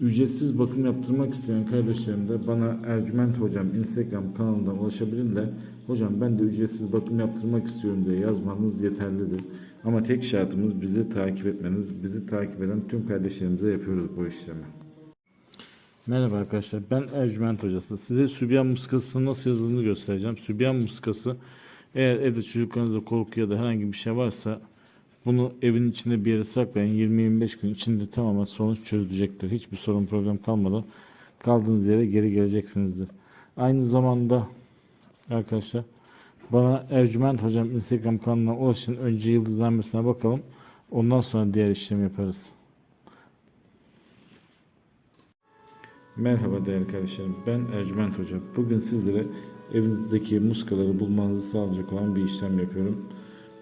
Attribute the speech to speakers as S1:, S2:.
S1: Ücretsiz bakım yaptırmak isteyen kardeşlerim de bana Ercüment Hocam Instagram kanalından ulaşabilirler. Hocam ben de ücretsiz bakım yaptırmak istiyorum diye yazmanız yeterlidir. Ama tek şartımız bizi takip etmeniz. Bizi takip eden tüm kardeşlerimize yapıyoruz bu işlemi. Merhaba arkadaşlar ben Ercüment Hocası. Size Sübyan muskasının nasıl yazıldığını göstereceğim. Sübyan muskası eğer evde çocuklarınızda korku ya da herhangi bir şey varsa bunu evin içinde bir yere saklayın. 20-25 gün içinde tamamen sonuç çözülecektir. Hiçbir sorun problem kalmadan kaldığınız yere geri geleceksinizdir. Aynı zamanda arkadaşlar bana Ercüment Hocam Instagram kanalına ulaşın. Önce yıldızlanmasına bakalım. Ondan sonra diğer işlemi yaparız. Merhaba değerli kardeşlerim. Ben Ercüment Hoca. Bugün sizlere evinizdeki muskaları bulmanızı sağlayacak olan bir işlem yapıyorum.